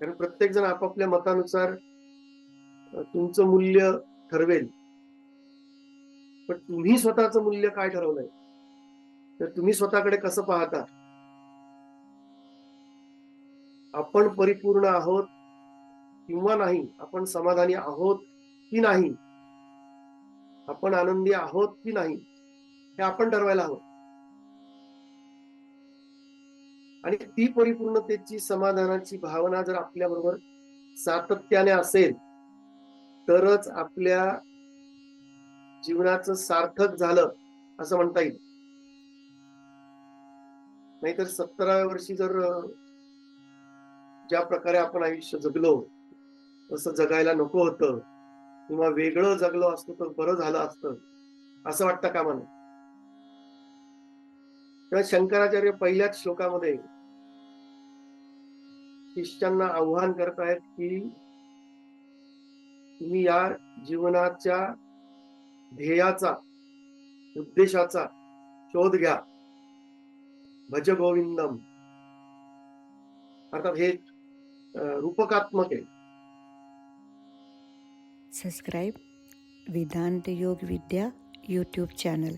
कारण प्रत्येक जण आपापल्या मतानुसार तुमचं मूल्य ठरवेल. पण तुम्ही स्वतःचं मूल्य काय ठरवलंय? तर तुम्ही स्वतःकडे कसं पाहता? आपण परिपूर्ण आहोत किंवा नाही? आपण समाधानी आहोत की नाही? आपण आनंदी आहोत की नाही? हे आपण ठरवायला हवं. आणि ती परिपूर्णतेची समाधानाची भावना जर आपल्या बरोबर सातत्याने असेल तरच आपल्या जीवनाचं सार्थक झालं असं म्हणता येईल. नाहीतर सत्तराव्या वर्षी जर ज्या प्रकारे आपण आयुष्य जगलो तसं जगायला नको होतं किंवा वेगळं जगलो असतो तर बरं झालं असतं असं वाटतं का मला तेव्हा शंकराचार्य पहिल्याच श्लोकामध्ये शिष्यांना आव्हान आहेत की तुम्ही या जीवनाच्या ध्येयाचा उद्देशाचा शोध घ्या. भज गोविंदम अर्थात हे रूपकात्मक आहे. सबस्क्राईब वेदांत योग विद्या यूट्यूब चॅनल.